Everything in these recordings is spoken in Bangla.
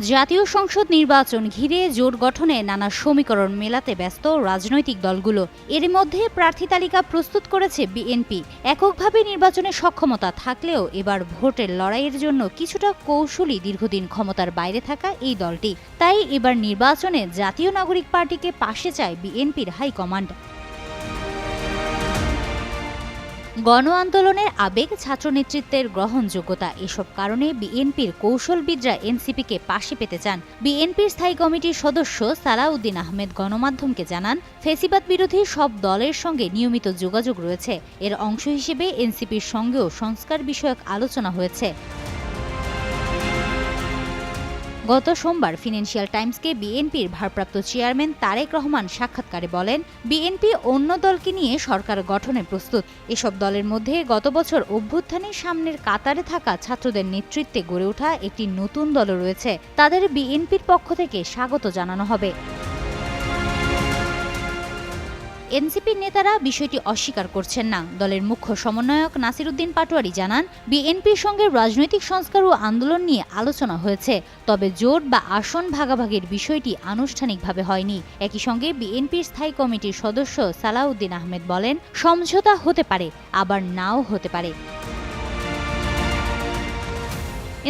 জাতীয় সংসদ নির্বাচন ঘিরে জোট গঠনে নানা সমীকরণ মেলাতে ব্যস্ত রাজনৈতিক দলগুলো। এর মধ্যে প্রার্থী তালিকা প্রস্তুত করেছে বিএনপি। এককভাবে নির্বাচনে সক্ষমতা থাকলেও এবার ভোটের লড়াইয়ের জন্য কিছুটা কৌশলী দীর্ঘদিন ক্ষমতার বাইরে থাকা এই দলটি। তাই এবার নির্বাচনে জাতীয় নাগরিক পার্টিকে পাশে চায় বিএনপির হাইকমান্ড। গণ আন্দোলনের আবেগ ছাত্র নেতৃত্বের গ্রহণযোগ্যতা, এসব কারণে বিএনপির কৌশলবিদরা এনসিপিকে পাশে পেতে চান। বিএনপির স্থায়ী কমিটির সদস্য সালাউদ্দিন আহমেদ গণমাধ্যমকে জানান, ফেসিবাদ বিরোধী সব দলের সঙ্গে নিয়মিত যোগাযোগ রয়েছে। এর অংশ হিসেবে এনসিপির সঙ্গেও সংস্কার বিষয়ক আলোচনা হয়েছে। গত সোমবার ফিনান্সিয়াল টাইমসকে বিএনপির ভারপ্রাপ্ত চেয়ারম্যান তারেক রহমান সাক্ষাৎকারে বলেন, বিএনপি অন্য দলকে নিয়ে সরকার গঠনে প্রস্তুত। এসব দলের মধ্যে গত বছর অভ্যুত্থানের সামনের কাতারে থাকা ছাত্রদের নেতৃত্বে গড়ে ওঠা একটি নতুন দল রয়েছে। তাদের বিএনপির পক্ষ থেকে স্বাগত জানানো হবে। এনসিপির নেতারা বিষয়টি অস্বীকার করছেন না। দলের মুখ্য সমন্বয়ক নাসিরুদ্দিন পাটোয়ারি জানান, বিএনপির সঙ্গে রাজনৈতিক সংস্কার ও আন্দোলন নিয়ে আলোচনা হয়েছে, তবে জোট বা আসন ভাগাভাগির বিষয়টি আনুষ্ঠানিকভাবে হয়নি। একই সঙ্গে বিএনপির স্থায়ী কমিটির সদস্য সালাউদ্দিন আহমেদ বলেন, সমঝোতা হতে পারে, আবার নাও হতে পারে।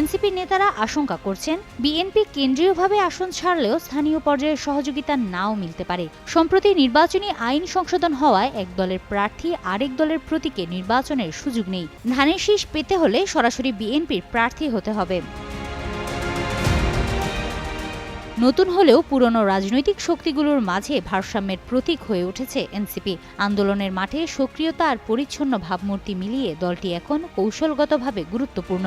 এনসিপির নেতারা আশঙ্কা করছেন, বিএনপি কেন্দ্রীয়ভাবে আসন ছাড়লেও স্থানীয় পর্যায়ে সহযোগিতা নাও মিলতে পারে। সম্প্রতি নির্বাচনী আইন সংশোধন হওয়ায় এক দলের প্রার্থী আরেক দলের প্রতীকে নির্বাচনের সুযোগ নেই। ধানের শীষ পেতে হলে সরাসরি বিএনপির প্রার্থী হতে হবে। নতুন হলেও পুরনো রাজনৈতিক শক্তিগুলোর মাঝে ভারসাম্যের প্রতীক হয়ে উঠেছে এনসিপি। আন্দোলনের মাঠে সক্রিয়তা আর পরিচ্ছন্ন ভাবমূর্তি মিলিয়ে দলটি এখন কৌশলগতভাবে গুরুত্বপূর্ণ।